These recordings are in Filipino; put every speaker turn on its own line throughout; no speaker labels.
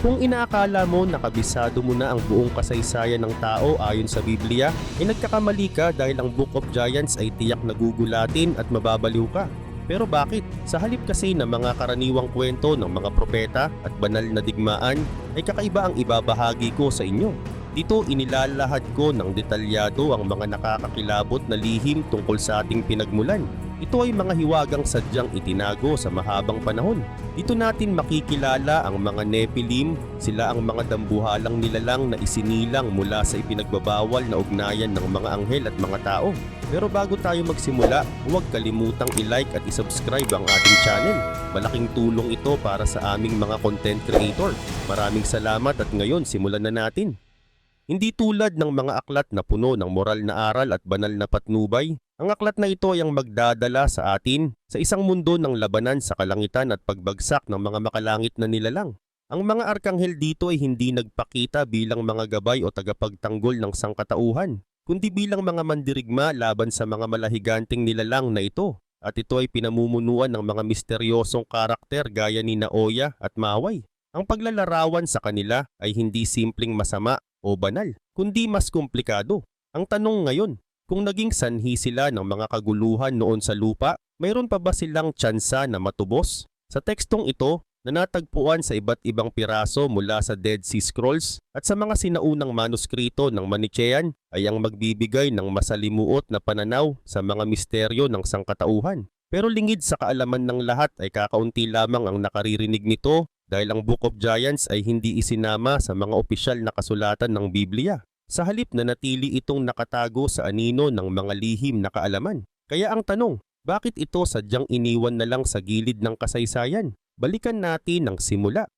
Kung inaakala mo nakabisado mo na ang buong kasaysayan ng tao ayon sa Biblia, ay nagkakamali ka dahil ang Book of Giants ay tiyak nagugulatin at mababaliw ka. Pero bakit? Sa halip kasi ng mga karaniwang kwento ng mga propeta at banal na digmaan, ay kakaiba ang ibabahagi ko sa inyo. Dito inilalahad ko ng detalyado ang mga nakakakilabot na lihim tungkol sa ating pinagmulan. Ito ay mga hiwagang sadyang itinago sa mahabang panahon. Dito natin makikilala ang mga Nephilim, sila ang mga dambuhalang nilalang na isinilang mula sa ipinagbabawal na ugnayan ng mga anghel at mga tao. Pero bago tayo magsimula, huwag kalimutang i-like at i-subscribe ang ating channel. Malaking tulong ito para sa aming mga content creator. Maraming salamat at ngayon simulan na natin. Hindi tulad ng mga aklat na puno ng moral na aral at banal na patnubay, ang aklat na ito ay ang magdadala sa atin sa isang mundo ng labanan sa kalangitan at pagbagsak ng mga makalangit na nilalang. Ang mga arkanghel dito ay hindi nagpakita bilang mga gabay o tagapagtanggol ng sangkatauhan, kundi bilang mga mandirigma laban sa mga malahiganting nilalang na ito. At ito ay pinamumunuan ng mga misteryosong karakter gaya ni Naoya at Maway. Ang paglalarawan sa kanila ay hindi simpleng masama o banal, kundi mas komplikado. Ang tanong ngayon, kung naging sanhi sila ng mga kaguluhan noon sa lupa, mayroon pa ba silang tsansa na matubos? Sa tekstong ito, na natagpuan sa iba't ibang piraso mula sa Dead Sea Scrolls at sa mga sinaunang manuskrito ng Manichean ay ang magbibigay ng masalimuot na pananaw sa mga misteryo ng sangkatauhan. Pero lingid sa kaalaman ng lahat ay kakaunti lamang ang nakaririnig nito dahil ang Book of Giants ay hindi isinama sa mga opisyal na kasulatan ng Biblia. Sa halip na natili itong nakatago sa anino ng mga lihim na kaalaman. Kaya ang tanong, bakit ito sadyang iniwan na lang sa gilid ng kasaysayan? Balikan natin ang simula.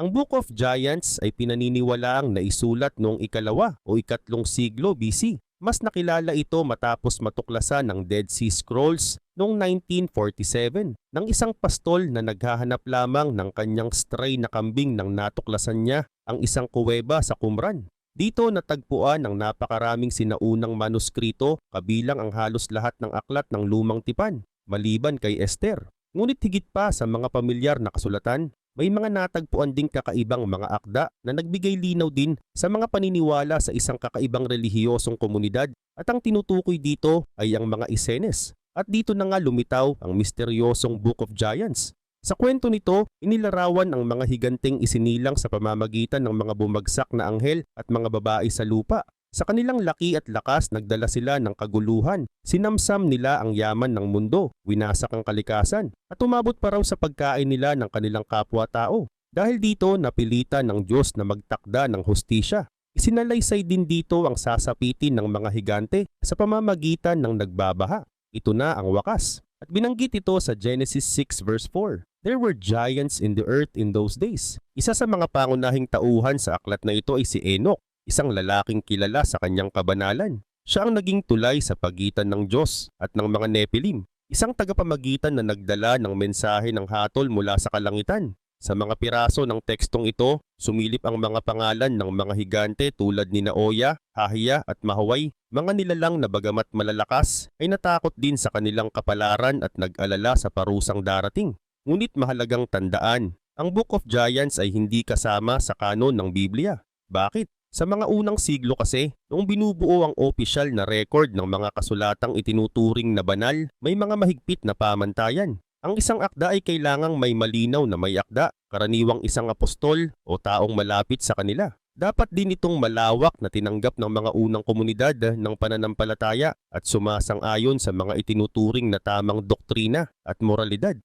Ang Book of Giants ay pinaniniwalaang naisulat noong ikalawa o ikatlong siglo BC. Mas nakilala ito matapos matuklasan ng Dead Sea Scrolls noong 1947 ng isang pastol na naghahanap lamang ng kanyang stray na kambing nang natuklasan niya ang isang kuweba sa Qumran. Dito natagpuan ang napakaraming sinaunang manuskrito kabilang ang halos lahat ng aklat ng lumang tipan, maliban kay Esther. Ngunit higit pa sa mga pamilyar na kasulatan, may mga natagpuan ding kakaibang mga akda na nagbigay linaw din sa mga paniniwala sa isang kakaibang relihiyosong komunidad at ang tinutukoy dito ay ang mga isenes. At dito na nga lumitaw ang misteryosong Book of Giants. Sa kwento nito, inilarawan ang mga higanteng isinilang sa pamamagitan ng mga bumagsak na anghel at mga babae sa lupa sa kanilang laki at lakas nagdala sila ng kaguluhan. Sinamsam nila ang yaman ng mundo, winasak ang kalikasan, at umabot pa raw sa pagkain nila ng kanilang kapwa-tao. Dahil dito napilitan ng Diyos na magtakda ng hustisya. Isinalaysay din dito ang sasapitin ng mga higante sa pamamagitan ng nagbabaha. Ito na ang wakas. At binanggit ito sa Genesis 6 verse 4. There were giants in the earth in those days. Isa sa mga pangunahing tauhan sa aklat na ito ay si Enoch isang lalaking kilala sa kanyang kabanalan. Siya ang naging tulay sa pagitan ng Diyos at ng mga Nephilim, isang tagapamagitan na nagdala ng mensahe ng hatol mula sa kalangitan. Sa mga piraso ng tekstong ito, sumilip ang mga pangalan ng mga higante tulad ni Naoya, Hahiya at Mahaway, mga nilalang na bagamat malalakas ay natakot din sa kanilang kapalaran at nag-alala sa parusang darating. Ngunit mahalagang tandaan, ang Book of Giants ay hindi kasama sa kanon ng Biblia. Bakit? Sa mga unang siglo kasi, noong binubuo ang opisyal na record ng mga kasulatang itinuturing na banal, may mga mahigpit na pamantayan. Ang isang akda ay kailangang may malinaw na may akda, karaniwang isang apostol o taong malapit sa kanila. Dapat din itong malawak na tinanggap ng mga unang komunidad ng pananampalataya at sumasang-ayon sa mga itinuturing na tamang doktrina at moralidad.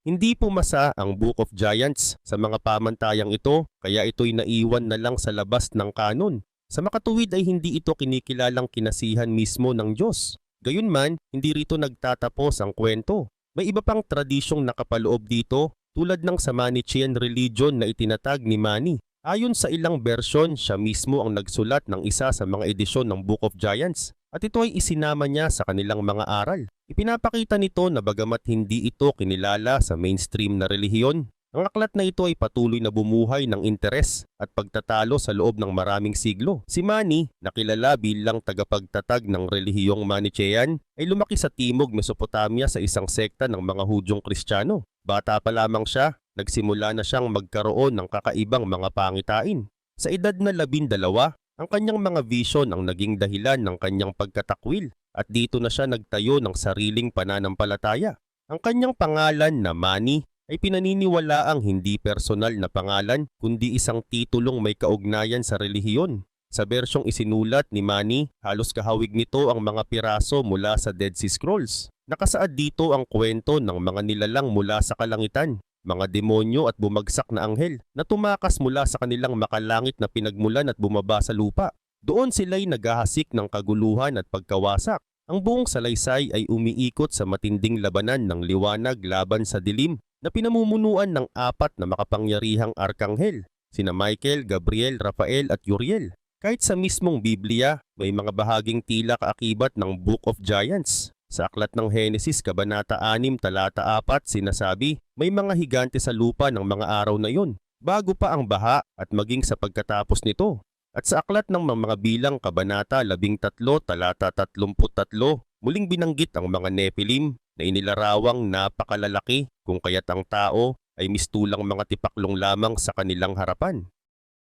Hindi pumasa ang Book of Giants sa mga pamantayang ito kaya ito'y naiwan na lang sa labas ng kanon. Sa makatuwid ay hindi ito kinikilalang kinasihan mismo ng Diyos. Gayunman, hindi rito nagtatapos ang kwento. May iba pang tradisyong nakapaloob dito tulad ng sa Manichean religion na itinatag ni Mani. Ayon sa ilang bersyon, siya mismo ang nagsulat ng isa sa mga edisyon ng Book of Giants at ito ay isinama niya sa kanilang mga aral. Ipinapakita nito na bagamat hindi ito kinilala sa mainstream na relihiyon, ang aklat na ito ay patuloy na bumuhay ng interes at pagtatalo sa loob ng maraming siglo. Si Mani, nakilala bilang tagapagtatag ng relihiyong Manichean, ay lumaki sa timog Mesopotamia sa isang sekta ng mga Hudyong Kristiyano. Bata pa lamang siya, nagsimula na siyang magkaroon ng kakaibang mga pangitain. Sa edad na labindalawa, ang kanyang mga vision ang naging dahilan ng kanyang pagkatakwil at dito na siya nagtayo ng sariling pananampalataya. Ang kanyang pangalan na Manny ay pinaniniwala ang hindi personal na pangalan kundi isang titulong may kaugnayan sa relihiyon. Sa bersyong isinulat ni Manny, halos kahawig nito ang mga piraso mula sa Dead Sea Scrolls. Nakasaad dito ang kwento ng mga nilalang mula sa kalangitan, mga demonyo at bumagsak na anghel na tumakas mula sa kanilang makalangit na pinagmulan at bumaba sa lupa. Doon sila'y naghahasik ng kaguluhan at pagkawasak. Ang buong salaysay ay umiikot sa matinding labanan ng liwanag laban sa dilim na pinamumunuan ng apat na makapangyarihang arkanghel, sina Michael, Gabriel, Rafael at Uriel. Kahit sa mismong Biblia, may mga bahaging tila kaakibat ng Book of Giants. Sa aklat ng Henesis, Kabanata 6, Talata 4, sinasabi, may mga higante sa lupa ng mga araw na iyon, bago pa ang baha at maging sa pagkatapos nito. At sa aklat ng mga bilang Kabanata 13, Talata 33, muling binanggit ang mga Nephilim na inilarawang napakalalaki kung kaya't ang tao ay mistulang mga tipaklong lamang sa kanilang harapan.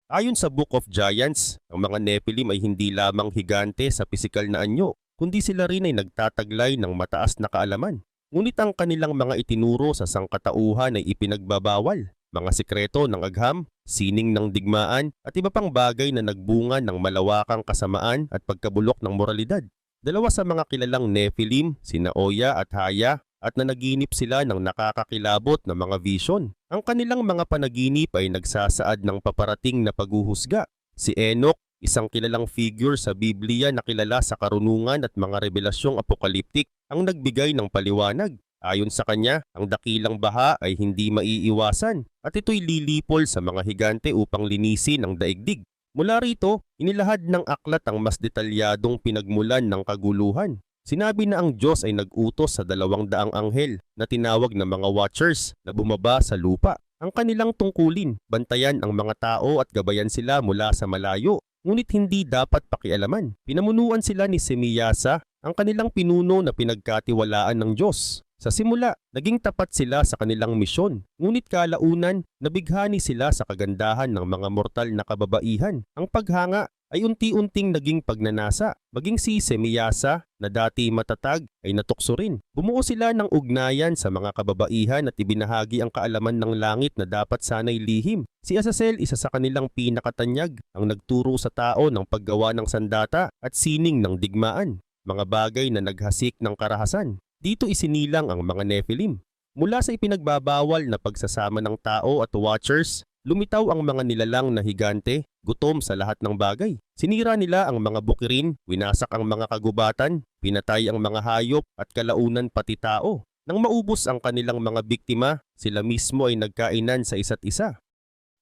Ayon sa Book of Giants, ang mga Nephilim ay hindi lamang higante sa pisikal na anyo, kundi sila rin ay nagtataglay ng mataas na kaalaman. Ngunit ang kanilang mga itinuro sa sangkatauhan ay ipinagbabawal, mga sikreto ng agham, sining ng digmaan at iba pang bagay na nagbunga ng malawakang kasamaan at pagkabulok ng moralidad. Dalawa sa mga kilalang Nephilim, sina Oya at Haya, at nanaginip sila ng nakakakilabot na mga vision. Ang kanilang mga panaginip ay nagsasaad ng paparating na paghuhusga. Si Enoch, isang kilalang figure sa Biblia na kilala sa karunungan at mga revelasyong apokaliptik, ang nagbigay ng paliwanag. Ayon sa kanya, ang dakilang baha ay hindi maiiwasan at ito'y lilipol sa mga higante upang linisin ang daigdig. Mula rito, inilahad ng aklat ang mas detalyadong pinagmulan ng kaguluhan. Sinabi na ang Diyos ay nag-utos sa dalawang daang anghel na tinawag na mga watchers na bumaba sa lupa. Ang kanilang tungkulin, bantayan ang mga tao at gabayan sila mula sa malayo. Ngunit hindi dapat pakialaman. Pinamunuan sila ni Semiyasa, ang kanilang pinuno na pinagkatiwalaan ng Diyos. Sa simula, naging tapat sila sa kanilang misyon. Ngunit kalaunan, nabighani sila sa kagandahan ng mga mortal na kababaihan. Ang paghanga ay unti-unting naging pagnanasa. Maging si Semiyasa na dati matatag ay natukso rin. Bumuo sila ng ugnayan sa mga kababaihan at ibinahagi ang kaalaman ng langit na dapat sanay lihim. Si Azazel isa sa kanilang pinakatanyag ang nagturo sa tao ng paggawa ng sandata at sining ng digmaan. Mga bagay na naghasik ng karahasan. Dito isinilang ang mga Nephilim. Mula sa ipinagbabawal na pagsasama ng tao at watchers, lumitaw ang mga nilalang na higante, gutom sa lahat ng bagay. Sinira nila ang mga bukirin, winasak ang mga kagubatan, pinatay ang mga hayop at kalaunan pati tao. Nang maubos ang kanilang mga biktima, sila mismo ay nagkainan sa isa't isa.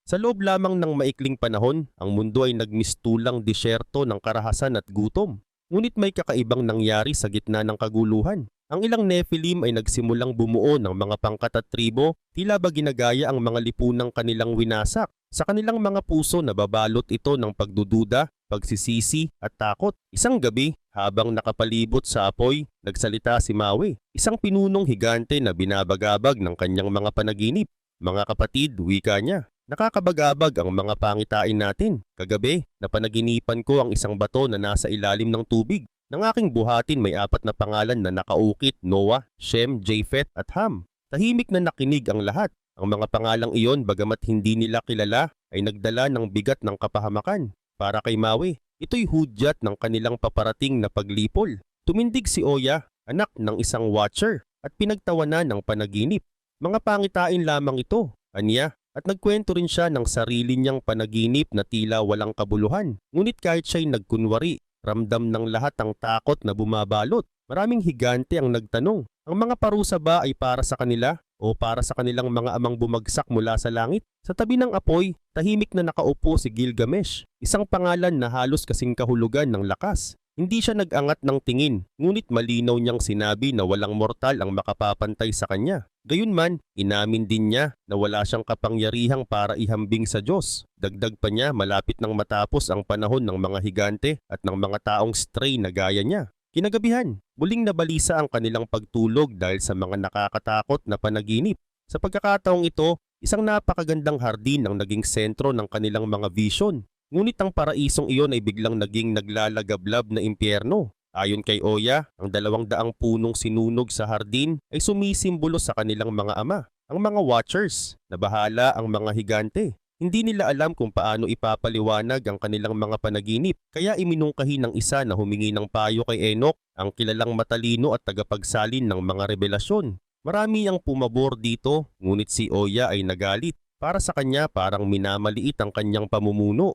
Sa loob lamang ng maikling panahon, ang mundo ay nagmistulang disyerto ng karahasan at gutom. Ngunit may kakaibang nangyari sa gitna ng kaguluhan. Ang ilang Nephilim ay nagsimulang bumuo ng mga pangkat at tribo, tila ba ginagaya ang mga lipunang kanilang winasak. Sa kanilang mga puso nababalot ito ng pagdududa, pagsisisi at takot. Isang gabi, habang nakapalibot sa apoy, nagsalita si Maui, isang pinunong higante na binabagabag ng kanyang mga panaginip. Mga kapatid, wika niya, nakakabagabag ang mga pangitain natin. Kagabi, napanaginipan ko ang isang bato na nasa ilalim ng tubig. Nang aking buhatin may apat na pangalan na nakaukit, Noah, Shem, Japheth at Ham. Tahimik na nakinig ang lahat. Ang mga pangalang iyon bagamat hindi nila kilala ay nagdala ng bigat ng kapahamakan. Para kay Maui, ito'y hudyat ng kanilang paparating na paglipol. Tumindig si Oya, anak ng isang watcher, at pinagtawanan ng panaginip. Mga pangitain lamang ito, anya, at nagkwento rin siya ng sarili niyang panaginip na tila walang kabuluhan. Ngunit kahit siya'y nagkunwari, Ramdam ng lahat ang takot na bumabalot. Maraming higante ang nagtanong, ang mga parusa ba ay para sa kanila o para sa kanilang mga amang bumagsak mula sa langit? Sa tabi ng apoy, tahimik na nakaupo si Gilgamesh, isang pangalan na halos kasing kahulugan ng lakas. Hindi siya nag-angat ng tingin, ngunit malinaw niyang sinabi na walang mortal ang makapapantay sa kanya. Gayunman, inamin din niya na wala siyang kapangyarihang para ihambing sa Diyos. Dagdag pa niya malapit nang matapos ang panahon ng mga higante at ng mga taong stray na gaya niya. Kinagabihan, muling nabalisa ang kanilang pagtulog dahil sa mga nakakatakot na panaginip. Sa pagkakataong ito, isang napakagandang hardin ang naging sentro ng kanilang mga vision. Ngunit ang paraisong iyon ay biglang naging naglalagablab na impyerno. Ayon kay Oya, ang dalawang daang punong sinunog sa hardin ay sumisimbolo sa kanilang mga ama, ang mga watchers, na bahala ang mga higante. Hindi nila alam kung paano ipapaliwanag ang kanilang mga panaginip, kaya iminungkahi ng isa na humingi ng payo kay Enoch, ang kilalang matalino at tagapagsalin ng mga revelasyon. Marami ang pumabor dito, ngunit si Oya ay nagalit. Para sa kanya parang minamaliit ang kanyang pamumuno.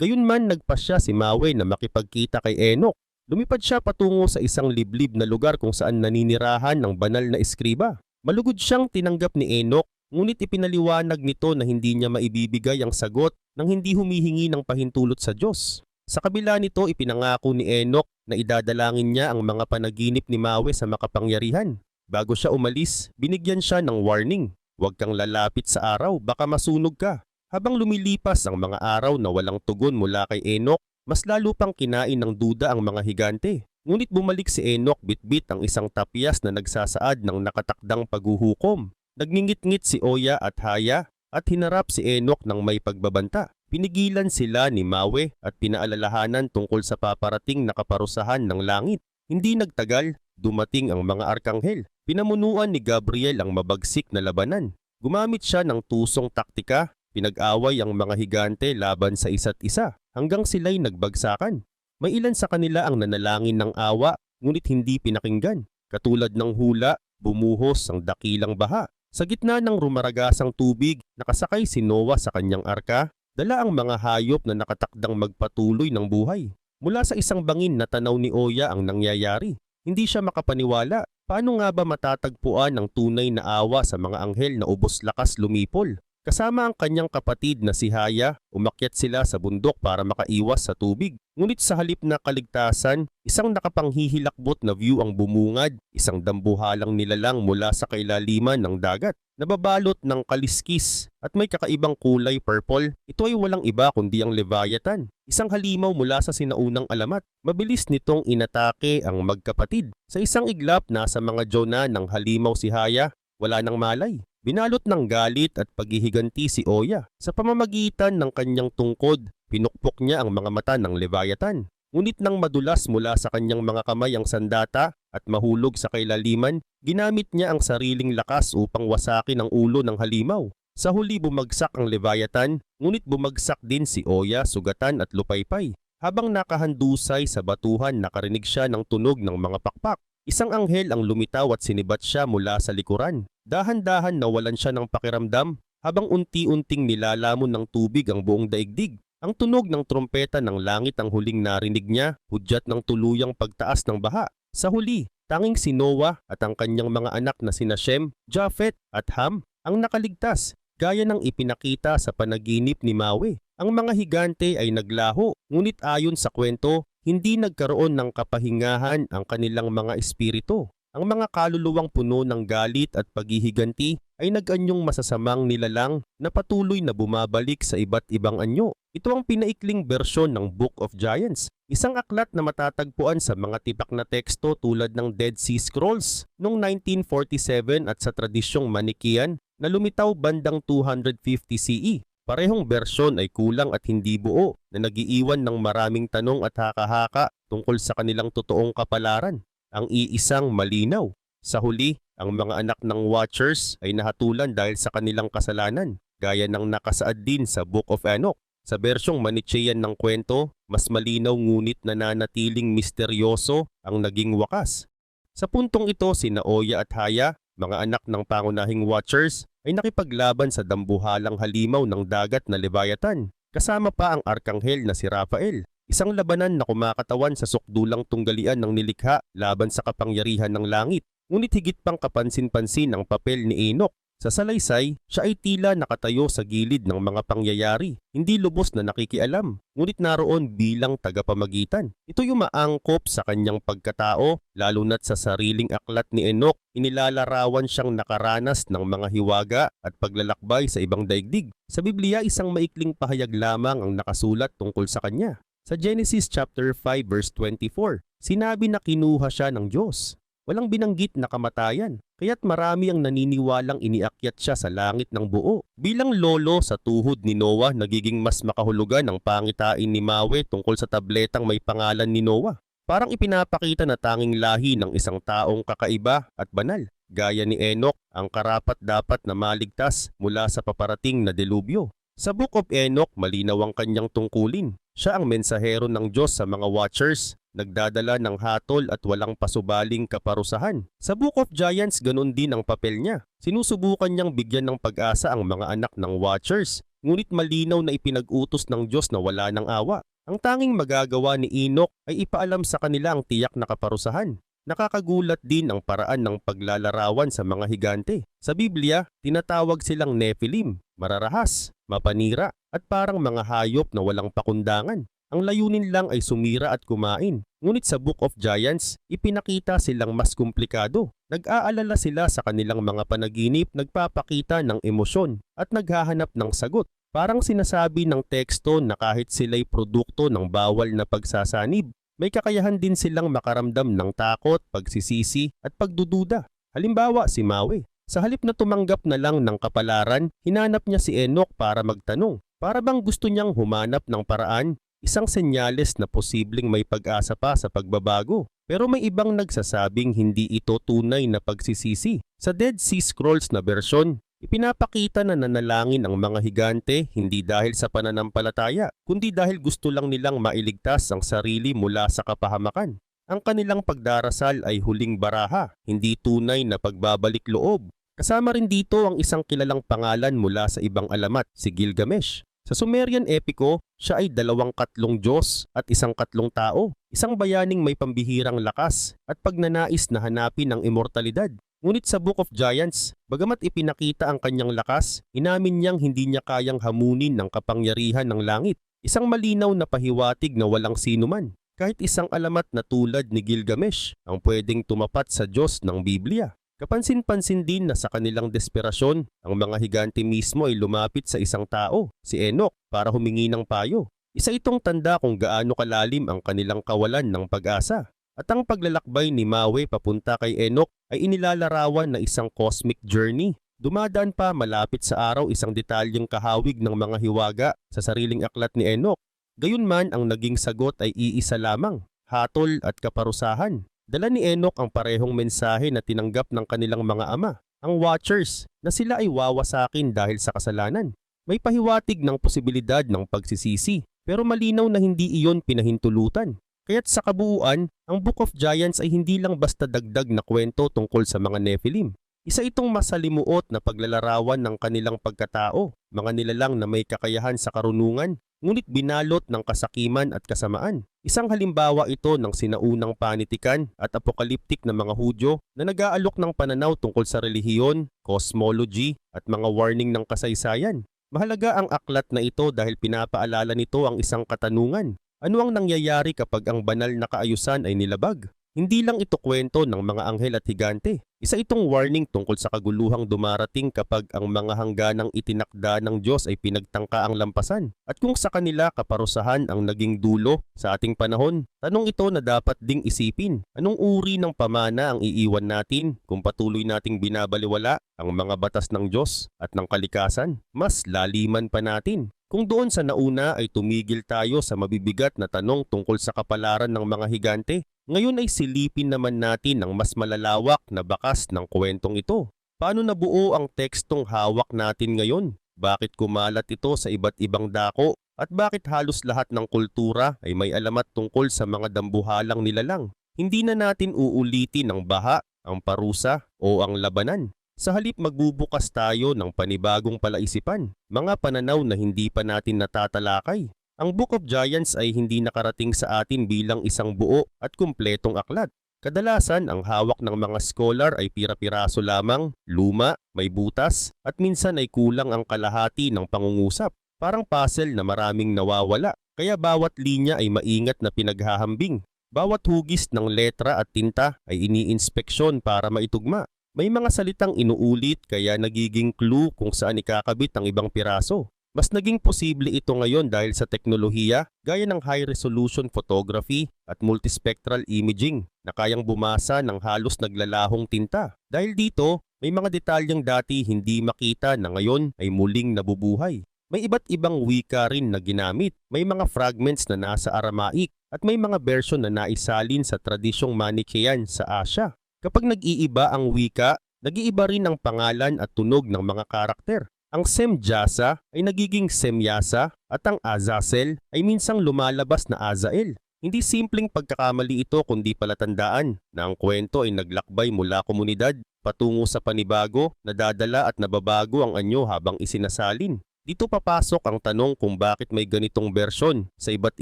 Gayunman nagpasya si Mawe na makipagkita kay Enoch. Lumipad siya patungo sa isang liblib na lugar kung saan naninirahan ng banal na eskriba. Malugod siyang tinanggap ni Enoch, ngunit ipinaliwanag nito na hindi niya maibibigay ang sagot nang hindi humihingi ng pahintulot sa Diyos. Sa kabila nito ipinangako ni Enoch na idadalangin niya ang mga panaginip ni Mawe sa makapangyarihan. Bago siya umalis, binigyan siya ng warning. Huwag kang lalapit sa araw, baka masunog ka. Habang lumilipas ang mga araw na walang tugon mula kay Enoch, mas lalo pang kinain ng duda ang mga higante. Ngunit bumalik si Enoch bitbit ang isang tapyas na nagsasaad ng nakatakdang paghuhukom. Nagngingit-ngit si Oya at Haya at hinarap si Enoch ng may pagbabanta. Pinigilan sila ni Mawe at pinaalalahanan tungkol sa paparating na kaparusahan ng langit. Hindi nagtagal, dumating ang mga arkanghel. Pinamunuan ni Gabriel ang mabagsik na labanan. Gumamit siya ng tusong taktika, pinag-away ang mga higante laban sa isa't isa hanggang sila'y nagbagsakan. May ilan sa kanila ang nanalangin ng awa ngunit hindi pinakinggan. Katulad ng hula, bumuhos ang dakilang baha. Sa gitna ng rumaragasang tubig, nakasakay si Noah sa kanyang arka, dala ang mga hayop na nakatakdang magpatuloy ng buhay. Mula sa isang bangin na tanaw ni Oya ang nangyayari. Hindi siya makapaniwala. Paano nga ba matatagpuan ang tunay na awa sa mga anghel na ubos lakas lumipol? Kasama ang kanyang kapatid na si Haya, umakyat sila sa bundok para makaiwas sa tubig. Ngunit sa halip na kaligtasan, isang nakapanghihilakbot na view ang bumungad, isang dambuhalang nilalang mula sa kailaliman ng dagat. Nababalot ng kaliskis at may kakaibang kulay purple. Ito ay walang iba kundi ang Leviathan. Isang halimaw mula sa sinaunang alamat. Mabilis nitong inatake ang magkapatid. Sa isang iglap nasa mga Jonah ng halimaw si Haya, wala nang malay. Binalot ng galit at paghihiganti si Oya. Sa pamamagitan ng kanyang tungkod, pinukpok niya ang mga mata ng Leviathan. Ngunit nang madulas mula sa kanyang mga kamay ang sandata at mahulog sa kailaliman, ginamit niya ang sariling lakas upang wasakin ang ulo ng halimaw. Sa huli bumagsak ang Leviathan, ngunit bumagsak din si Oya, Sugatan at Lupaypay. Habang nakahandusay sa batuhan nakarinig siya ng tunog ng mga pakpak. Isang anghel ang lumitaw at sinibat siya mula sa likuran. Dahan-dahan nawalan siya ng pakiramdam habang unti-unting nilalamon ng tubig ang buong daigdig. Ang tunog ng trompeta ng langit ang huling narinig niya, hudyat ng tuluyang pagtaas ng baha. Sa huli, tanging si Noah at ang kanyang mga anak na sina Shem, Japhet at Ham ang nakaligtas gaya ng ipinakita sa panaginip ni Mawe. Ang mga higante ay naglaho, ngunit ayon sa kwento, hindi nagkaroon ng kapahingahan ang kanilang mga espiritu. Ang mga kaluluwang puno ng galit at paghihiganti ay nag-anyong masasamang nilalang na patuloy na bumabalik sa iba't ibang anyo. Ito ang pinaikling bersyon ng Book of Giants, isang aklat na matatagpuan sa mga tipak na teksto tulad ng Dead Sea Scrolls noong 1947 at sa tradisyong Manikian na lumitaw bandang 250 CE. Parehong bersyon ay kulang at hindi buo na nagiiwan ng maraming tanong at haka-haka tungkol sa kanilang totoong kapalaran. Ang iisang malinaw. Sa huli, ang mga anak ng Watchers ay nahatulan dahil sa kanilang kasalanan, gaya ng nakasaad din sa Book of Enoch. Sa bersyong Manichean ng kwento, mas malinaw ngunit nananatiling misteryoso ang naging wakas. Sa puntong ito, sina Oya at Haya, mga anak ng pangunahing Watchers, ay nakipaglaban sa dambuhalang halimaw ng dagat na Leviathan. Kasama pa ang arkanghel na si Raphael, isang labanan na kumakatawan sa sukdulang tunggalian ng nilikha laban sa kapangyarihan ng langit. Ngunit higit pang kapansin-pansin ang papel ni Enoch. Sa salaysay, siya ay tila nakatayo sa gilid ng mga pangyayari, hindi lubos na nakikialam, ngunit naroon bilang tagapamagitan. Ito yung maangkop sa kanyang pagkatao, lalo na't sa sariling aklat ni Enoch, inilalarawan siyang nakaranas ng mga hiwaga at paglalakbay sa ibang daigdig. Sa Biblia, isang maikling pahayag lamang ang nakasulat tungkol sa kanya. Sa Genesis chapter 5 verse 24, sinabi na kinuha siya ng Diyos. Walang binanggit na kamatayan, kaya't marami ang naniniwalang iniakyat siya sa langit ng buo. Bilang lolo sa tuhod ni Noah, nagiging mas makahulugan ang pangitain ni Mawe tungkol sa tabletang may pangalan ni Noah. Parang ipinapakita na tanging lahi ng isang taong kakaiba at banal. Gaya ni Enoch, ang karapat dapat na maligtas mula sa paparating na delubyo. Sa Book of Enoch, malinaw ang kanyang tungkulin. Siya ang mensahero ng Diyos sa mga watchers, nagdadala ng hatol at walang pasubaling kaparusahan. Sa Book of Giants, ganun din ang papel niya. Sinusubukan niyang bigyan ng pag-asa ang mga anak ng watchers, ngunit malinaw na ipinag-utos ng Diyos na wala ng awa. Ang tanging magagawa ni Enoch ay ipaalam sa kanila ang tiyak na kaparusahan. Nakakagulat din ang paraan ng paglalarawan sa mga higante. Sa Biblia, tinatawag silang Nephilim, mararahas, mapanira, at parang mga hayop na walang pakundangan. Ang layunin lang ay sumira at kumain. Ngunit sa Book of Giants, ipinakita silang mas komplikado. Nag-aalala sila sa kanilang mga panaginip, nagpapakita ng emosyon at naghahanap ng sagot. Parang sinasabi ng teksto na kahit sila'y produkto ng bawal na pagsasanib, may kakayahan din silang makaramdam ng takot, pagsisisi at pagdududa. Halimbawa si Maui. Sa halip na tumanggap na lang ng kapalaran, hinanap niya si Enoch para magtanong. Para bang gusto niyang humanap ng paraan, isang senyales na posibleng may pag-asa pa sa pagbabago. Pero may ibang nagsasabing hindi ito tunay na pagsisisi. Sa Dead Sea Scrolls na bersyon, Ipinapakita na nanalangin ang mga higante hindi dahil sa pananampalataya, kundi dahil gusto lang nilang mailigtas ang sarili mula sa kapahamakan. Ang kanilang pagdarasal ay huling baraha, hindi tunay na pagbabalik loob. Kasama rin dito ang isang kilalang pangalan mula sa ibang alamat, si Gilgamesh. Sa Sumerian epiko, siya ay dalawang katlong Diyos at isang katlong tao, isang bayaning may pambihirang lakas at pagnanais na hanapin ang immortalidad. Ngunit sa Book of Giants, bagamat ipinakita ang kanyang lakas, inamin niyang hindi niya kayang hamunin ng kapangyarihan ng langit. Isang malinaw na pahiwatig na walang sinuman, kahit isang alamat na tulad ni Gilgamesh ang pwedeng tumapat sa Diyos ng Biblia. Kapansin-pansin din na sa kanilang desperasyon, ang mga higante mismo ay lumapit sa isang tao, si Enoch, para humingi ng payo. Isa itong tanda kung gaano kalalim ang kanilang kawalan ng pag-asa. At ang paglalakbay ni Mawe papunta kay Enoch ay inilalarawan na isang cosmic journey. Dumadaan pa malapit sa araw isang detalyeng kahawig ng mga hiwaga sa sariling aklat ni Enoch. Gayunman ang naging sagot ay iisa lamang, hatol at kaparusahan. Dala ni Enoch ang parehong mensahe na tinanggap ng kanilang mga ama, ang Watchers, na sila ay wawasakin dahil sa kasalanan. May pahiwatig ng posibilidad ng pagsisisi, pero malinaw na hindi iyon pinahintulutan. Kaya't sa kabuuan, ang Book of Giants ay hindi lang basta dagdag na kwento tungkol sa mga Nephilim. Isa itong masalimuot na paglalarawan ng kanilang pagkatao, mga nilalang na may kakayahan sa karunungan, ngunit binalot ng kasakiman at kasamaan. Isang halimbawa ito ng sinaunang panitikan at apokaliptik na mga Hudyo na nag-aalok ng pananaw tungkol sa relihiyon, cosmology at mga warning ng kasaysayan. Mahalaga ang aklat na ito dahil pinapaalala nito ang isang katanungan. Ano ang nangyayari kapag ang banal na kaayusan ay nilabag? Hindi lang ito kwento ng mga anghel at higante. Isa itong warning tungkol sa kaguluhang dumarating kapag ang mga hangganang itinakda ng Diyos ay pinagtangka ang lampasan. At kung sa kanila kaparusahan ang naging dulo sa ating panahon, tanong ito na dapat ding isipin. Anong uri ng pamana ang iiwan natin kung patuloy nating binabaliwala ang mga batas ng Diyos at ng kalikasan? Mas laliman pa natin. Kung doon sa nauna ay tumigil tayo sa mabibigat na tanong tungkol sa kapalaran ng mga higante, ngayon ay silipin naman natin ang mas malalawak na bakas ng kwentong ito. Paano nabuo ang tekstong hawak natin ngayon? Bakit kumalat ito sa iba't ibang dako? At bakit halos lahat ng kultura ay may alamat tungkol sa mga dambuhalang nilalang? Hindi na natin uulitin ang baha, ang parusa o ang labanan. Sa halip magbubukas tayo ng panibagong palaisipan, mga pananaw na hindi pa natin natatalakay. Ang Book of Giants ay hindi nakarating sa atin bilang isang buo at kumpletong aklat. Kadalasan ang hawak ng mga scholar ay pira-piraso lamang, luma, may butas, at minsan ay kulang ang kalahati ng pangungusap. Parang puzzle na maraming nawawala, kaya bawat linya ay maingat na pinaghahambing. Bawat hugis ng letra at tinta ay iniinspeksyon para maitugma. May mga salitang inuulit kaya nagiging clue kung saan ikakabit ang ibang piraso. Mas naging posible ito ngayon dahil sa teknolohiya gaya ng high-resolution photography at multispectral imaging na kayang bumasa ng halos naglalahong tinta. Dahil dito, may mga detalyeng dati hindi makita na ngayon ay muling nabubuhay. May iba't ibang wika rin na ginamit. May mga fragments na nasa Aramaic at may mga version na naisalin sa tradisyong Manichaean sa Asya. Kapag nag-iiba ang wika, nag-iiba rin ang pangalan at tunog ng mga karakter. Ang Semjasa ay nagiging Semyasa at ang Azazel ay minsang lumalabas na Azael. Hindi simpleng pagkakamali ito kundi palatandaan na ang kwento ay naglakbay mula komunidad patungo sa panibago, nadadala at nababago ang anyo habang isinasalin. Dito papasok ang tanong kung bakit may ganitong bersyon sa iba't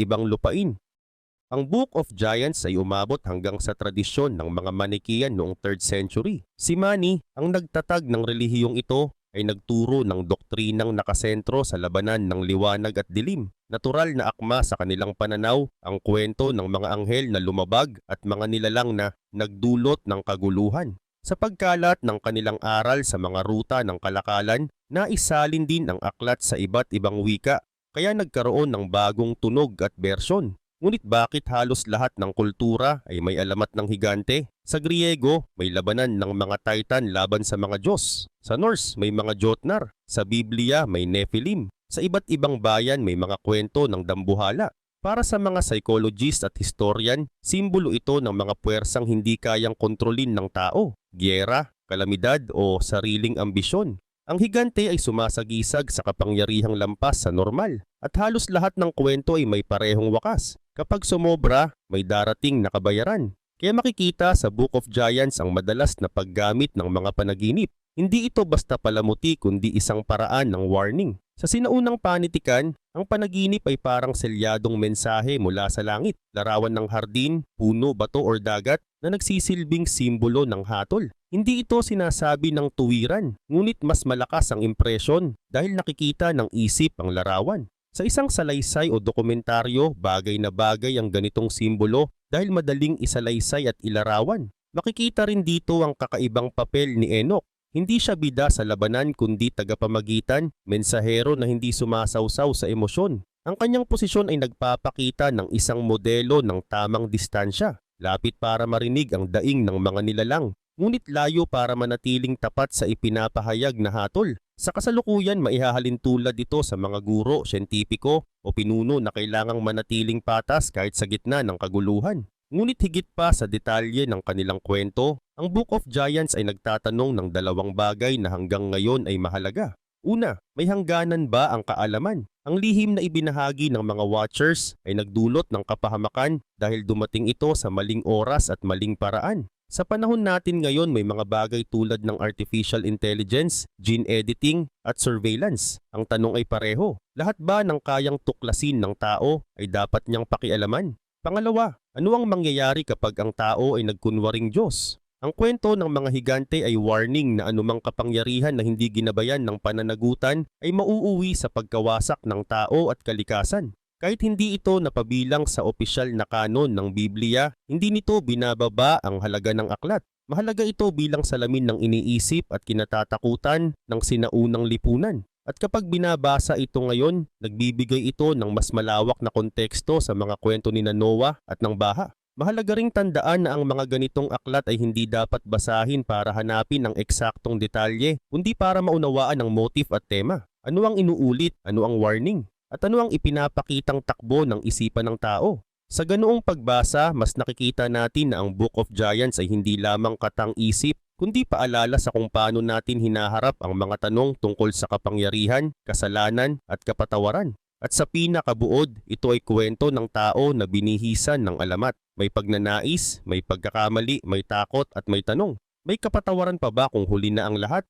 ibang lupain. Ang Book of Giants ay umabot hanggang sa tradisyon ng mga Manichaean noong 3rd century. Si Mani, ang nagtatag ng relihiyong ito, ay nagturo ng doktrinang nakasentro sa labanan ng liwanag at dilim. Natural na akma sa kanilang pananaw ang kwento ng mga anghel na lumabag at mga nilalang na nagdulot ng kaguluhan. Sa pagkalat ng kanilang aral sa mga ruta ng kalakalan, naisalin din ang aklat sa iba't ibang wika, kaya nagkaroon ng bagong tunog at bersyon. Ngunit bakit halos lahat ng kultura ay may alamat ng higante? Sa Griego, may labanan ng mga Titan laban sa mga Diyos. Sa Norse, may mga Jotnar. Sa Biblia, may Nephilim. Sa iba't ibang bayan, may mga kwento ng dambuhala. Para sa mga psychologist at historian, simbolo ito ng mga puwersang hindi kayang kontrolin ng tao, gyera, kalamidad o sariling ambisyon. Ang higante ay sumasagisag sa kapangyarihang lampas sa normal at halos lahat ng kwento ay may parehong wakas. Kapag sumobra, may darating na kabayaran. Kaya makikita sa Book of Giants ang madalas na paggamit ng mga panaginip. Hindi ito basta palamuti kundi isang paraan ng warning. Sa sinaunang panitikan, ang panaginip ay parang selyadong mensahe mula sa langit, larawan ng hardin, puno, bato or dagat na nagsisilbing simbolo ng hatol. Hindi ito sinasabi ng tuwiran, ngunit mas malakas ang impresyon dahil nakikita ng isip ang larawan. Sa isang salaysay o dokumentaryo, bagay na bagay ang ganitong simbolo dahil madaling isalaysay at ilarawan. Makikita rin dito ang kakaibang papel ni Enoch. Hindi siya bida sa labanan kundi tagapamagitan, mensahero na hindi sumasawsaw sa emosyon. Ang kanyang posisyon ay nagpapakita ng isang modelo ng tamang distansya, lapit para marinig ang daing ng mga nilalang, ngunit layo para manatiling tapat sa ipinapahayag na hatol. Sa kasalukuyan, maihahalin tulad ito sa mga guro, siyentipiko o pinuno na kailangang manatiling patas kahit sa gitna ng kaguluhan. Ngunit higit pa sa detalye ng kanilang kwento, ang Book of Giants ay nagtatanong ng dalawang bagay na hanggang ngayon ay mahalaga. Una, may hangganan ba ang kaalaman? Ang lihim na ibinahagi ng mga watchers ay nagdulot ng kapahamakan dahil dumating ito sa maling oras at maling paraan. Sa panahon natin ngayon may mga bagay tulad ng artificial intelligence, gene editing at surveillance. Ang tanong ay pareho. Lahat ba ng kayang tuklasin ng tao ay dapat niyang pakialaman? Pangalawa, ano ang mangyayari kapag ang tao ay nagkunwaring Diyos? Ang kwento ng mga higante ay warning na anumang kapangyarihan na hindi ginabayan ng pananagutan ay mauuwi sa pagkawasak ng tao at kalikasan. Kahit hindi ito napabilang sa opisyal na kanon ng Biblia, hindi nito binababa ang halaga ng aklat. Mahalaga ito bilang salamin ng iniisip at kinatatakutan ng sinaunang lipunan. At kapag binabasa ito ngayon, nagbibigay ito ng mas malawak na konteksto sa mga kwento ni Noah at ng Baha. Mahalaga ring tandaan na ang mga ganitong aklat ay hindi dapat basahin para hanapin ang eksaktong detalye, kundi para maunawaan ang motif at tema. Ano ang inuulit? Ano ang warning? At ano ang ipinapakitang takbo ng isipan ng tao? Sa ganoong pagbasa, mas nakikita natin na ang Book of Giants ay hindi lamang katang isip, kundi paalala sa kung paano natin hinaharap ang mga tanong tungkol sa kapangyarihan, kasalanan at kapatawaran. At sa pinakabuod, ito ay kwento ng tao na binihisan ng alamat. May pagnanais, may pagkakamali, may takot at may tanong. May kapatawaran pa ba kung huli na ang lahat?